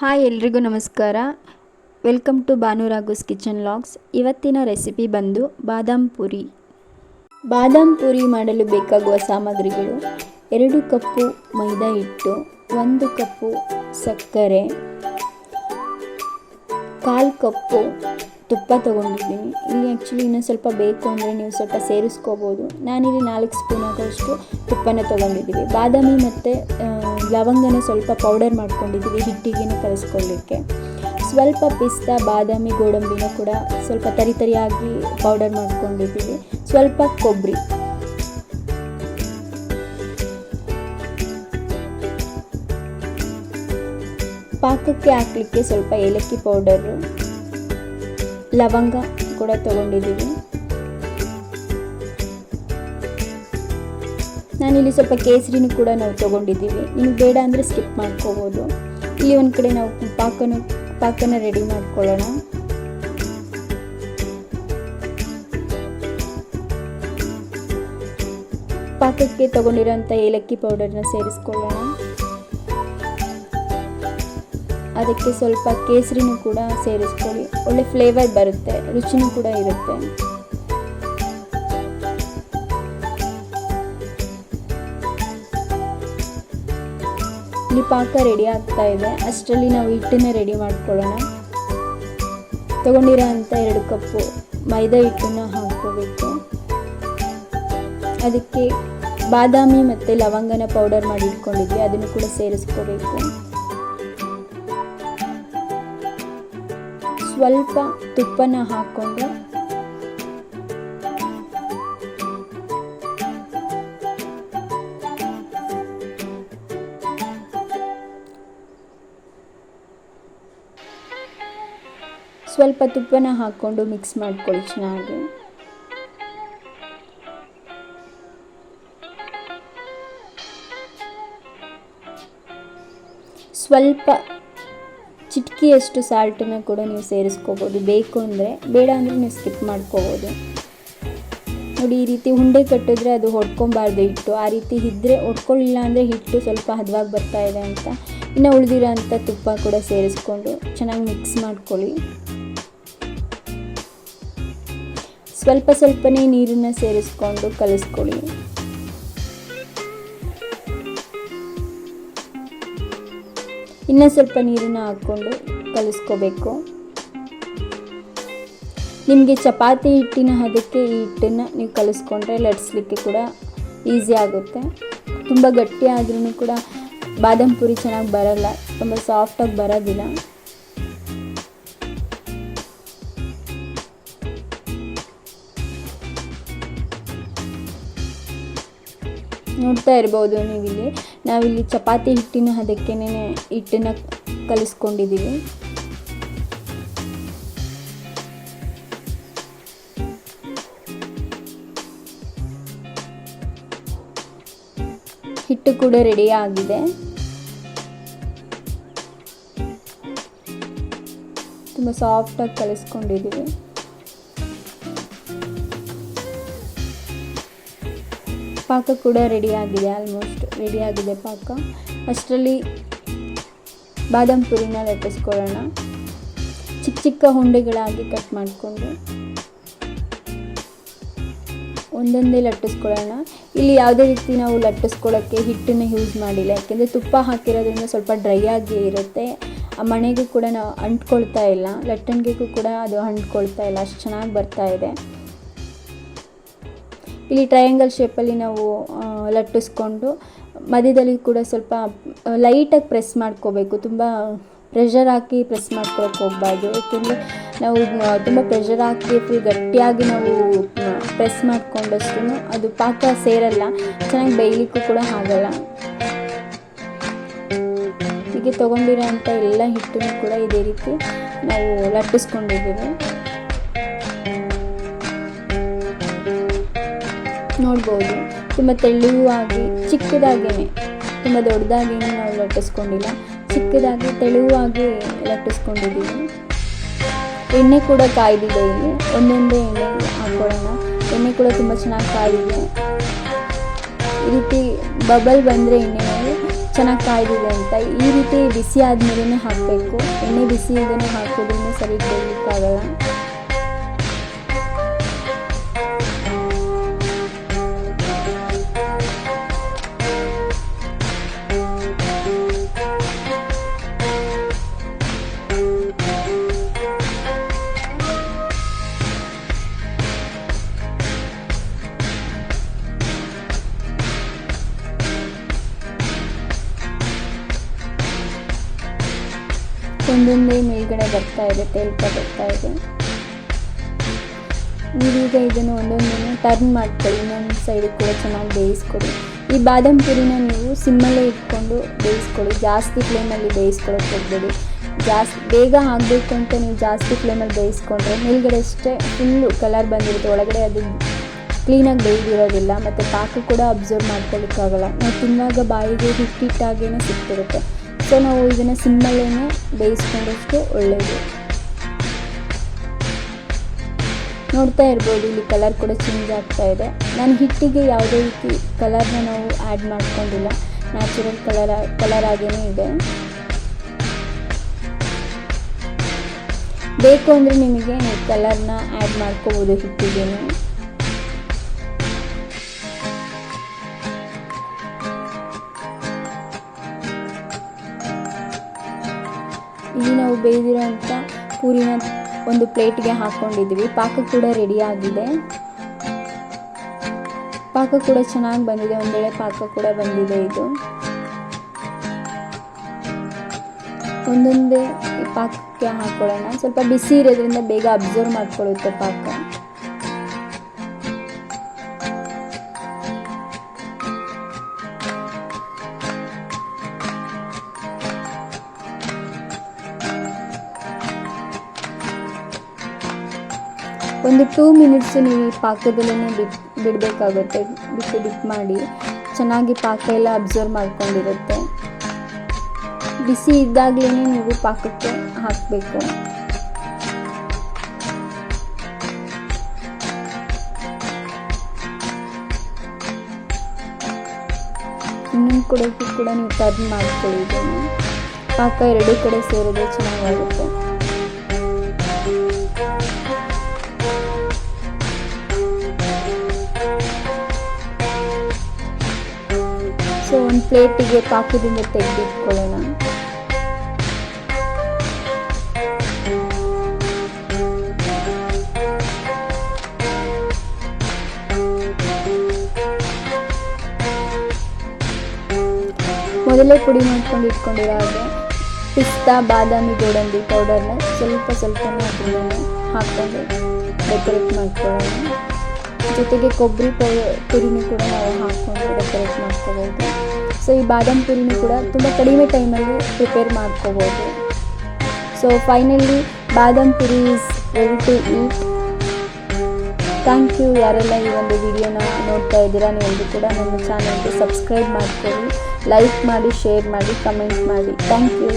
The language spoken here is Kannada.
ಹಾಯ್ ಎಲ್ರಿಗೂ ನಮಸ್ಕಾರ. ವೆಲ್ಕಮ್ ಟು ಭಾನುರಾಗೋಸ್ ಕಿಚನ್ ಲಾಗ್ಸ್ ಇವತ್ತಿನ ರೆಸಿಪಿ ಬಂದು ಬಾದಾಮ್ ಪುರಿ. ಬಾದಾಮ್ ಪುರಿ ಮಾಡಲು ಬೇಕಾಗುವ ಸಾಮಗ್ರಿಗಳು ಎರಡು ಕಪ್ಪು ಮೈದಾ ಹಿಟ್ಟು, ಒಂದು ಕಪ್ಪು ಸಕ್ಕರೆ, ಕಾಲು ಕಪ್ಪು ತುಪ್ಪ ತೊಗೊಂಡಿದ್ದೀನಿ. ಇಲ್ಲಿ ಆ್ಯಕ್ಚುಲಿ ಇನ್ನೊಂದು ಸ್ವಲ್ಪ ಬೇಕು ಅಂದರೆ ನೀವು ಸ್ವಲ್ಪ ಸೇರಿಸ್ಕೋಬೋದು. ನಾನಿಲ್ಲಿ ನಾಲ್ಕು ಸ್ಪೂನ್ ಆಗೋಷ್ಟು ತುಪ್ಪನ ತೊಗೊಂಡಿದ್ದೀವಿ ಬಾದಾಮಿ ಮತ್ತು ಲವಂಗನ ಸ್ವಲ್ಪ ಪೌಡರ್ ಮಾಡ್ಕೊಂಡಿದ್ದೀವಿ ಹಿಟ್ಟಿಗೆ ಕಲಿಸ್ಕೊಳ್ಳಿಕ್ಕೆ ಸ್ವಲ್ಪ ಪಿಸ್ತಾ, ಬಾದಾಮಿ, ಗೋಡಂಬಿನ ಕೂಡ ಸ್ವಲ್ಪ ತರಿ ತರಿಯಾಗಿ ಪೌಡರ್ ಮಾಡ್ಕೊಂಡಿದ್ದೀವಿ ಸ್ವಲ್ಪ ಕೊಬ್ಬರಿ ಪಾಕಕ್ಕೆ ಹಾಕಲಿಕ್ಕೆ ಸ್ವಲ್ಪ ಏಲಕ್ಕಿ ಪೌಡರು ಲವಂಗ ಕೂಡ ತೊಗೊಂಡಿದ್ದೀವಿ. ನಾನಿಲ್ಲಿ ಸ್ವಲ್ಪ ಕೇಸರಿನೂ ಕೂಡ ನಾವು ತೊಗೊಂಡಿದ್ದೀವಿ. ನಿಮ್ಗೆ ಬೇಡ ಅಂದರೆ ಸ್ಕಿಪ್ ಮಾಡ್ಕೋಬೋದು. ಇಲ್ಲಿ ಒಂದು ಕಡೆ ನಾವು ಪಾಕನ ಪಾಕನ ರೆಡಿ ಮಾಡ್ಕೊಳ್ಳೋಣ. ಪಾಕಕ್ಕೆ ತಗೊಂಡಿರೋಂಥ ಏಲಕ್ಕಿ ಪೌಡರ್ನ ಸೇರಿಸ್ಕೊಳ್ಳೋಣ. ಅದಕ್ಕೆ ಸ್ವಲ್ಪ ಕೇಸರಿನೂ ಕೂಡ ಸೇರಿಸ್ಕೊಳ್ಳಿ. ಒಳ್ಳೆ ಫ್ಲೇವರ್ ಬರುತ್ತೆ, ರುಚಿನೂ ಕೂಡ ಇರುತ್ತೆ. ಇಲ್ಲಿ ಪಾಕ ರೆಡಿ ಆಗ್ತಾ ಇದೆ. ಅಷ್ಟರಲ್ಲಿ ನಾವು ಹಿಟ್ಟನ್ನ ರೆಡಿ ಮಾಡ್ಕೊಳ್ಳೋಣ. ತಗೊಂಡಿರೋ ಅಂಥ ಎರಡು ಕಪ್ಪು ಮೈದಾ ಹಿಟ್ಟನ್ನು ಹಾಕ್ಕೋಬೇಕು. ಅದಕ್ಕೆ ಬಾದಾಮಿ ಮತ್ತು ಲವಂಗನ ಪೌಡರ್ ಮಾಡಿ ಇಟ್ಕೊಂಡಿದ್ವಿ. ಅದನ್ನು ಕೂಡ ಸೇರಿಸ್ಕೋಬೇಕು. ಸ್ವಲ್ಪ ತುಪ್ಪನ ಹಾಕ್ಕೊಂಡು ಸ್ವಲ್ಪ ತುಪ್ಪನ ಹಾಕ್ಕೊಂಡು ಮಿಕ್ಸ್ ಮಾಡ್ಕೊಳ್ಳಿ ಚೆನ್ನಾಗಿ. ಸ್ವಲ್ಪ ಚಿಟಕಿಯಷ್ಟು ಸಾಲ್ಟನ್ನು ಕೂಡ ನೀವು ಸೇರಿಸ್ಕೋಬೋದು. ಬೇಕು ಅಂದರೆ ಬೇಡ ಅಂದರೆ ನೀವು ಸ್ಕಿಪ್ ಮಾಡ್ಕೋಬೋದು. ನೋಡಿ, ಈ ರೀತಿ ಉಂಡೆ ಕಟ್ಟಿದ್ರೆ ಅದು ಹೊಡ್ಕೊಬಾರ್ದು ಹಿಟ್ಟು. ಆ ರೀತಿ ಇದ್ದರೆ ಹೊಡ್ಕೊಳ್ಳಿಲ್ಲ ಅಂದರೆ ಹಿಟ್ಟು ಸ್ವಲ್ಪ ಹದವಾಗಿ ಬರ್ತಾ ಇದೆ ಅಂತ. ಇನ್ನು ಉಳಿದಿರೋ ಅಂಥ ತುಪ್ಪ ಕೂಡ ಸೇರಿಸ್ಕೊಂಡು ಚೆನ್ನಾಗಿ ಮಿಕ್ಸ್ ಮಾಡ್ಕೊಳ್ಳಿ. ಸ್ವಲ್ಪ ಸ್ವಲ್ಪನೇ ನೀರನ್ನು ಸೇರಿಸ್ಕೊಂಡು ಕಲಿಸ್ಕೊಳ್ಳಿ. ಇನ್ನೂ ಸ್ವಲ್ಪ ನೀರನ್ನು ಹಾಕ್ಕೊಂಡು ಕಲಿಸ್ಕೋಬೇಕು. ನಿಮಗೆ ಚಪಾತಿ ಹಿಟ್ಟಿನ ಹದಕ್ಕೆ ಈ ಹಿಟ್ಟನ್ನು ನೀವು ಕಲಿಸ್ಕೊಂಡ್ರೆ ಲಟ್ಸ್ಲಿಕ್ಕೆ ಕೂಡ ಈಸಿ ಆಗುತ್ತೆ. ತುಂಬ ಗಟ್ಟಿ ಆದ್ರೂ ಕೂಡ ಬಾದಾಮ್ ಪುರಿ ಚೆನ್ನಾಗಿ ಬರಲ್ಲ, ತುಂಬ ಸಾಫ್ಟಾಗಿ ಬರೋದಿಲ್ಲ. ನೋಡ್ತಾ ಇರ್ಬೋದು ನೀವಿಲ್ಲಿ. ನಾವಿಲ್ಲಿ ಚಪಾತಿ ಹಿಟ್ಟಿನ ಹದಕ್ಕೇನೆ ಹಿಟ್ಟನ್ನ ಕಲಿಸ್ಕೊಂಡಿದ್ದೀವಿ. ಹಿಟ್ಟು ಕೂಡ ರೆಡಿ ಆಗಿದೆ. ತುಂಬ ಸಾಫ್ಟಾಗಿ ಕಲಿಸ್ಕೊಂಡಿದ್ದೀವಿ. ಪಾಕ ಕೂಡ ರೆಡಿ ಆಗಿದೆ ಆಲ್ಮೋಸ್ಟ್ ರೆಡಿ ಆಗಿದೆ ಪಾಕ. ಅಷ್ಟರಲ್ಲಿ ಬಾದಾಮ್ ಪುರಿನ ಲಟ್ಟಿಸ್ಕೊಳ್ಳೋಣ. ಚಿಕ್ಕ ಚಿಕ್ಕ ಹುಂಡೆಗಳಾಗಿ ಕಟ್ ಮಾಡಿಕೊಂಡು ಒಂದೊಂದೇ ಲಟ್ಟಿಸ್ಕೊಳ್ಳೋಣ. ಇಲ್ಲಿ ಯಾವುದೇ ರೀತಿ ನಾವು ಲಟ್ಟಿಸ್ಕೊಳ್ಳೋಕ್ಕೆ ಹಿಟ್ಟನ್ನು ಯೂಸ್ ಮಾಡಿಲ್ಲ. ಯಾಕೆಂದರೆ ತುಪ್ಪ ಹಾಕಿರೋದ್ರಿಂದ ಸ್ವಲ್ಪ ಡ್ರೈ ಆಗಿ ಇರುತ್ತೆ. ಆ ಮಣೆಗೂ ಕೂಡ ನಾವು ಅಂಟ್ಕೊಳ್ತಾ ಇಲ್ಲ. ಲಟ್ಟಣಿಗೆಗೂ ಕೂಡ ಅದು ಅಂಟ್ಕೊಳ್ತಾ ಇಲ್ಲ. ಅಷ್ಟು ಚೆನ್ನಾಗಿ ಬರ್ತಾ ಇದೆ. ಇಲ್ಲಿ ಟ್ರಯಾಂಗಲ್ ಶೇಪಲ್ಲಿ ನಾವು ಲಟ್ಟಿಸ್ಕೊಂಡು, ಮಧ್ಯದಲ್ಲಿ ಕೂಡ ಸ್ವಲ್ಪ ಲೈಟಾಗಿ ಪ್ರೆಸ್ ಮಾಡ್ಕೋಬೇಕು. ತುಂಬ ಪ್ರೆಷರ್ ಹಾಕಿ ಪ್ರೆಸ್ ಮಾಡ್ಕೊಳಕ್ಕೆ ಹೋಗ್ಬಾರ್ದು. ಏಕೆಂದರೆ ನಾವು ತುಂಬ ಪ್ರೆಷರ್ ಹಾಕಿ ಫುಲ್ ಗಟ್ಟಿಯಾಗಿ ನಾವು ಪ್ರೆಸ್ ಮಾಡ್ಕೊಂಡಷ್ಟು ಅದು ಪಾಕ ಸೇರಲ್ಲ. ಚೆನ್ನಾಗಿ ಬೇಯಲಿಕ್ಕೂ ಕೂಡ ಆಗಲ್ಲ. ಹೀಗೆ ತೊಗೊಂಡಿರೋ ಅಂಥ ಎಲ್ಲ ಹಿಟ್ಟನ್ನು ಕೂಡ ಇದೇ ರೀತಿ ನಾವು ಲಟ್ಟಿಸ್ಕೊಂಡಿದ್ದೀವಿ. ನೋಡ್ಬೋದು. ತುಂಬ ತೆಳುವಾಗಿ ಚಿಕ್ಕದಾಗೇ ತುಂಬ ದೊಡ್ಡದಾಗೇನು ನಾವು ಲಟ್ಟಿಸ್ಕೊಂಡಿಲ್ಲ. ಚಿಕ್ಕದಾಗಿ, ತೆಳುವಾಗಿ ಲಟ್ಟಿಸ್ಕೊಂಡಿದ್ದೀವಿ. ಎಣ್ಣೆ ಕೂಡ ಕಾಯ್ದಿದೆ ಇಲ್ಲಿ. ಒಂದೊಂದೇ ಎಣ್ಣೆ ಹಾಕೊಳ್ಳೋಣ ಎಣ್ಣೆ ಕೂಡ ತುಂಬ ಚೆನ್ನಾಗಿ ಕಾಯ್ದಿದೆ. ಈ ರೀತಿ ಬಬಲ್ ಬಂದರೆ ಎಣ್ಣೆಯಲ್ಲಿ ಚೆನ್ನಾಗಿ ಕಾಯ್ದಿದೆ ಅಂತ. ಈ ರೀತಿ ಬಿಸಿ ಆದಮೇಲೆ ಹಾಕಬೇಕು. ಎಣ್ಣೆ ಬಿಸಿ ಇಲ್ಲದೇ ಹಾಕೋದ್ರೂ ಸರಿ ಬೇಯಲಿಕ್ಕಾಗಲ್ಲ ಒಂದೊಂದೇ ಮೇಲ್ಗಡೆ ಬರ್ತಾ ಇದೆ, ತೇಲ್ತಾ ಬರ್ತಾ ಇದೆ. ನೀವೀಗ ಇದನ್ನು ಒಂದೊಂದನ್ನು ಟರ್ನ್ ಮಾಡ್ಕೊಳ್ಳಿ, ಇನ್ನೊಂದು ಸೈಡ್ ಕೂಡ ಚೆನ್ನಾಗಿ ಬೇಯಿಸ್ಕೊಡಿ. ಈ ಬಾದಾಮ್ ಪುರಿನ ನೀವು ಸಿಮ್ಮಲ್ಲೇ ಇಟ್ಕೊಂಡು ಬೇಯಿಸ್ಕೊಳ್ಳಿ, ಜಾಸ್ತಿ ಫ್ಲೇಮಲ್ಲಿ ಬೇಯಿಸ್ಕೊಳ್ಳೋಕೆ ಹೋಗ್ಬೇಡಿ. ಜಾಸ್ತಿ, ಬೇಗ ಆಗಬೇಕು ಅಂತ ನೀವು ಜಾಸ್ತಿ ಫ್ಲೇಮಲ್ಲಿ ಬೇಯಿಸ್ಕೊಂಡ್ರೆ ಮೇಲ್ಗಡೆ ಅಷ್ಟೇ ಫುಲ್ಲು ಕಲರ್ ಬಂದಿರುತ್ತೆ. ಒಳಗಡೆ ಅದು ಕ್ಲೀನಾಗಿ ಬೇಯ್ದಿರೋದಿಲ್ಲ, ಮತ್ತು ಪಾಕ ಕೂಡ ಅಬ್ಸರ್ವ್ ಮಾಡ್ಕೊಳ್ಳಿಕ್ಕಾಗಲ್ಲ ನಾವು ತಿನ್ನಾಗ ಬಾಯಿಗೆ ಹಿಟ್ಟಿಟ್ಟಾಗೇನೆ ಸಿಕ್ತಿರುತ್ತೆ ಸೊ ನಾವು ಇದನ್ನು ಸಿಮ್ಮಲ್ಲೇ ಬೇಯಿಸ್ಕೊಂಡಷ್ಟು ಒಳ್ಳೆಯದು ನೋಡ್ತಾ ಇರ್ಬೋದು, ಇಲ್ಲಿ ಕಲರ್ ಕೂಡ ಚೇಂಜ್ ಆಗ್ತಾ ಇದೆ. ನಾನು ಹಿಟ್ಟಿಗೆ ಯಾವುದೇ ರೀತಿ ಕಲರ್ನ ನಾವು ಆ್ಯಡ್ ಮಾಡ್ಕೊಂಡಿಲ್ಲ. ನ್ಯಾಚುರಲ್ ಕಲರ್ ಕಲರ್ ಆಗೇ ಇದೆ. ಬೇಕು ಅಂದರೆ ನಿಮಗೆ ನೀವು ಕಲರ್ನ ಆ್ಯಡ್ ಮಾಡ್ಕೋಬೋದು ಹಿಟ್ಟಿಗೇನು. ಇಲ್ಲಿ ನಾವು ಬೇಯ್ದಿರೋಂಥ ಪೂರಿನ ಒಂದು ಪ್ಲೇಟ್ಗೆ ಹಾಕ್ಕೊಂಡಿದ್ದೀವಿ ಪಾಕ ಕೂಡ ರೆಡಿ ಆಗಿದೆ. ಪಾಕ ಕೂಡ ಚೆನ್ನಾಗಿ ಬಂದಿದೆ. ಒಂದೆಳೆ ಪಾಕ ಕೂಡ ಬಂದಿದೆ ಇದು. ಒಂದೊಂದೇ ಪಾಕಕ್ಕೆ ಹಾಕ್ಕೊಳ್ಳೋಣ ಸ್ವಲ್ಪ ಬಿಸಿ ಇರೋದ್ರಿಂದ ಬೇಗ ಅಬ್ಸರ್ವ್ ಮಾಡ್ಕೊಳ್ಳುತ್ತೆ ಪಾಕ. ಒಂದು ಟೂ ಮಿನಿಟ್ಸ್ ನೀವು ಪಾಕದಲ್ಲೇ ಬಿಟ್ ಬಿಡಬೇಕಾಗುತ್ತೆ. ಬಿಟ್ಟು ಬಿಟ್ಟು ಮಾಡಿ. ಚೆನ್ನಾಗಿ ಪಾಕ ಎಲ್ಲ ಅಬ್ಸರ್ವ್ ಮಾಡ್ಕೊಂಡಿರುತ್ತೆ. ಬಿಸಿ ಇದ್ದಾಗಲೇ ನೀವು ಪಾಕಕ್ಕೆ ಹಾಕಬೇಕು. ಇನ್ನೊಂದು ಕಡೆಗೂ ಕೂಡ ನೀವು ಟರ್ನ್ ಮಾಡ್ಕೊಳ್ಳಿ ಪಾಕ ಎರಡೂ ಕಡೆ ಸೇರಿದ್ರೆ ಚೆನ್ನಾಗಾಗುತ್ತೆ ಪ್ಲೇಟಿಗೆ ಪಾಕದಿಂದ ತೆಗೆದಿಟ್ಕೊಳ್ಳೋಣ. ಮೊದಲೇ ಪುಡಿ ಮಾಡ್ಕೊಂಡು ಇಟ್ಕೊಂಡಿರೋ ಹಾಗೆ. ಪಿಸ್ತಾ, ಬಾದಾಮಿ ಗೋಡಂಬಿ ಪೌಡರ್ನ ಸ್ವಲ್ಪ ಸ್ವಲ್ಪ ಅದನ್ನು ಹಾಕ್ಕೊಂಡು ಡೆಕೋರೇಟ್ ಮಾಡ್ಕೊಳ್ಳೋಣ. ಜೊತೆಗೆ ಕೊಬ್ಬರಿ ಪೌ ಪುರಿನೂ ಕೂಡ ನಾವು ಹಾಕ್ಕೊಂಡು ಡೆಕೋರೇಟ್ ಮಾಡ್ಕೋಬೋದು. ಸೊ, ಈ ಬಾದಾಮ್ ಪುರಿನೂ ಕೂಡ ತುಂಬ ಕಡಿಮೆ ಟೈಮಲ್ಲಿ ಪ್ರಿಪೇರ್ ಮಾಡ್ಕೋಬೋದು. So finally badam puri is ready to eat thank you ಯಾರೆಲ್ಲ ಈ ಒಂದು ವಿಡಿಯೋನ ನೋಡ್ತಾ ಇದ್ದೀರಾ ನೀವು ಕೂಡ ನನ್ನ ಚಾನಲ್ಗೆ ಸಬ್ಸ್ಕ್ರೈಬ್ ಮಾಡ್ಕೊಳ್ಳಿ. ಲೈಕ್ ಮಾಡಿ ಶೇರ್ ಮಾಡಿ ಕಮೆಂಟ್ ಮಾಡಿ. Thank you